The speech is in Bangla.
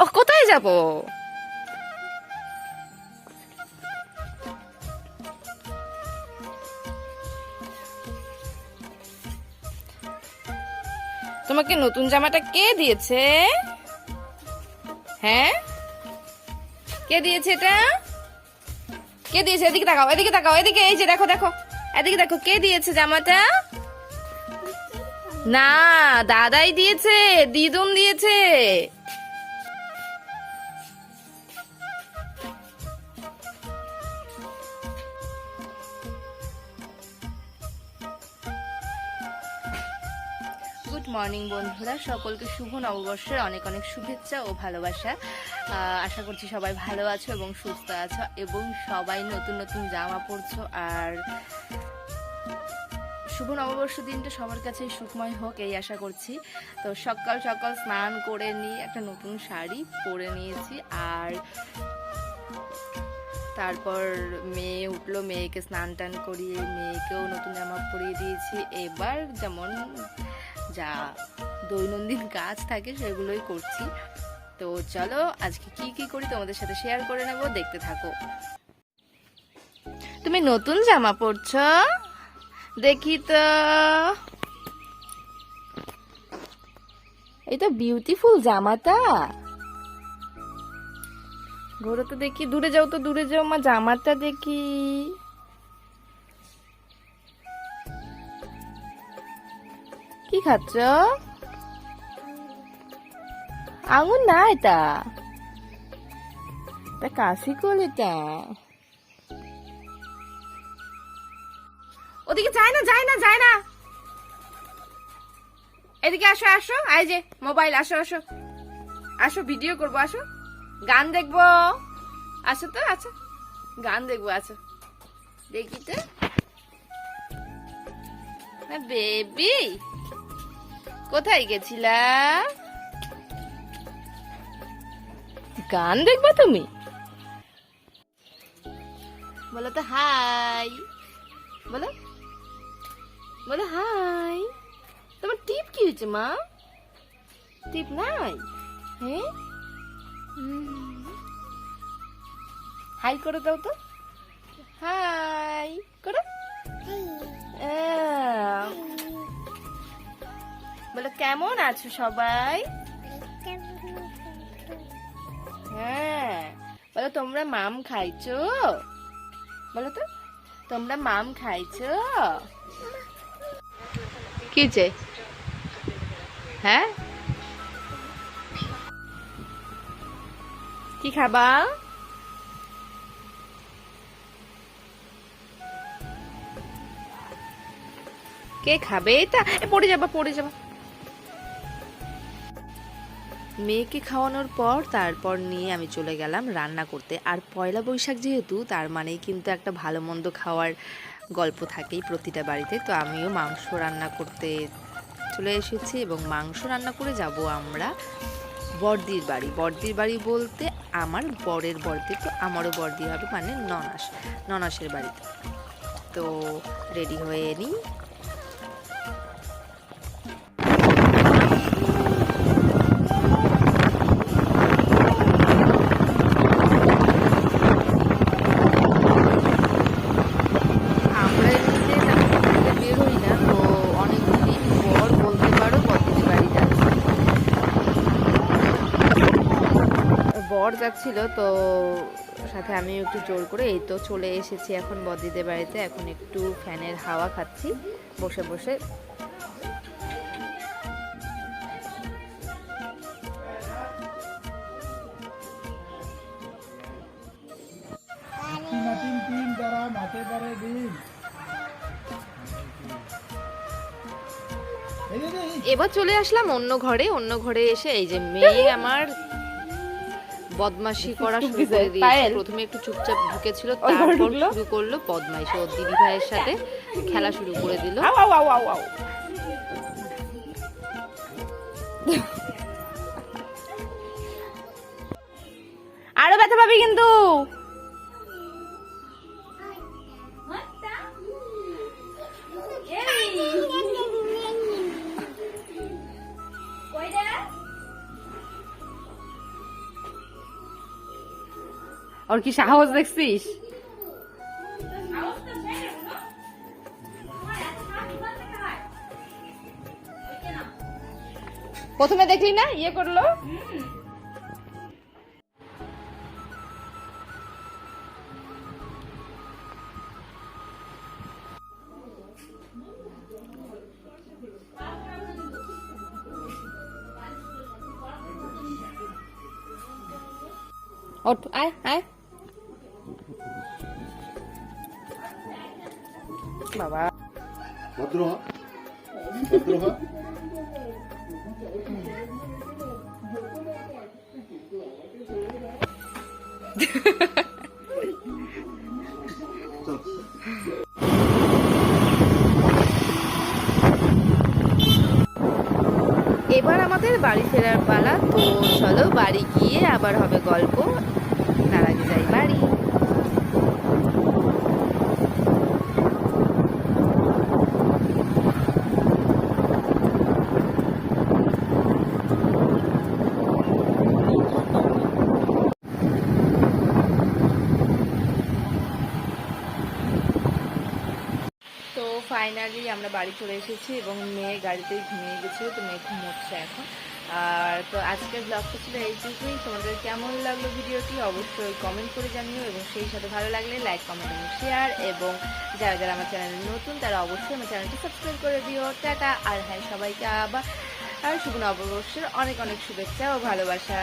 ও নতুন জামাটা কে দিয়েছে? হ্যাঁ? কে দিয়েছে এটা? কে দিয়েছে? এদিকে তাকাও এদিকে তাকাও, এদিকে, এই যে দেখো দেখো। এদিকে দেখো, কে দিয়েছে জামাটা? না, দাদাই দিয়েছে, দিদুন দিয়েছে। গুড মর্নিং বন্ধুরা। সকলকে শুভ নববর্ষের অনেক অনেক শুভেচ্ছা ও ভালোবাসা। আশা করছি সবাই ভালো আছো এবং সুস্থ আছো এবং সবাই নতুন নতুন জামা পরছো। আর শুভ নববর্ষ দিনটা সবার কাছে সুখময় হোক, এই আশা করছি। তো সকাল সকাল স্নান করে নিয়ে একটা নতুন শাড়ি পরে নিয়েছি। আর তারপর মেয়ে উঠল, মেয়েকে স্নান টান করিয়ে, মেয়েকেও নতুন জামা পরিয়ে দিয়েছি। এবার যেমন যা দৈনন্দিন কাজ থাকে সেগুলোই করছি। তো চলো আজকে কি কি করি তোমাদের সাথে শেয়ার করে নেব, দেখতে থাকো। তুমি নতুন জামা পরছো? দেখি তো। এই তো বিউটিফুল জামাটা। ঘোরো তো দেখি, দূরে যাও তো, দূরে যাও মা, জামাটা দেখি। কি খাচ্ছ? আঙুর না এটা? এটা কাশি কল এটা। ওদিকে যায় না যায় না যায় না। এদিকে আসো আসো। আই যে, মোবাইল, আসো আসো। আসো, ভিডিও করব, আসো। গান দেখব। আসো তো আচ্ছা গান দেখব, আসো। দেখি তো। বেবি। কোথায় গেছিলা? গান দেখবা তুমি? বলো তো হাই। বলো। বলো হাই। তোমার টিপ কি হয়েছে মা? টিপ নাই? হ্যাঁ? হাই করে দাও তো। হাই। করো। আহ। বলো, কেমন আছো সবাই? হ্যাঁ। বলো, তোমরা মাম খাইছো? বলো তো, তোমরা মাম খাইছো? কি যে? হ্যাঁ? কি খাবা? কে খাবে? এটা পড়ে যাবা পড়ে যাবা। মেয়েকে খাওয়ানোর পর তারপর নিয়ে আমি চলে গেলাম রান্না করতে। আর পয়লা বৈশাখ যেহেতু, তার মানেই কিন্তু একটা ভালো মন্দ খাওয়ার গল্প থাকেই প্রতিটা বাড়িতে। তো আমিও মাংস রান্না করতে চলে এসেছি এবং মাংস রান্না করে যাব আমরা বর্দির বাড়ি। বর্দির বাড়ি বলতে আমার বরের বর্দি তো আমারও বর্দি হবে মানে ননাস, ননাসের বাড়িতে। তো রেডি হয়ে নিই। বর যাচ্ছিল তো সাথে আমি একটু জোর করে এই তো চলে এসেছি এখন বদিদের বাড়িতে এখন একটু ফ্যানের হাওয়া খাচ্ছি বসে বসে। এবার চলে আসলাম অন্য ঘরে অন্য ঘরে এসে এই যে মেয়ে আমার বদমাশি করা শুরু করে দিয়েছে। প্রথমে একটু চুপচাপ ঢুকেছিল তারপর শুরু করল বদমাইশি। ওর দিদি ভাইয়ের সাথে খেলা শুরু করে দিল। আরও ব্যথা পাবি কিন্তু। ওর কি সাহস দেখছিস? প্রথমে দেখলি না? ইয়ে করল? আয় আয়। বাবা ভদ্র ভদ্র এবার আমাদের বাড়ি ফেরার পালা। তো চলো বাড়ি গিয়ে আবার হবে গল্প তার আগে যাই বাড়ি তো ফাইনালি আমরা বাড়ি চলে এসেছি এবং মেয়ে গাড়িতেই ঘুমিয়ে গেছিল তো মেয়ে ঘুমোচ্ছে এখন। আর তো আজকের ব্লগটা ছিল এইটুকুই তোমাদের কেমন লাগল ভিডিওটি অবশ্যই কমেন্ট করে জানিও এবং সেই সাথে ভালো লাগলে লাইক কমেন্ট এবং শেয়ার এবং যারা যারা আমার চ্যানেলে নতুন, তারা অবশ্যই আমার চ্যানেলটি সাবস্ক্রাইব করে দিও। টাটা। আর হ্যাঁ সবাইকে আবার, আর শুভ নববর্ষের অনেক অনেক শুভেচ্ছা ও ভালোবাসা।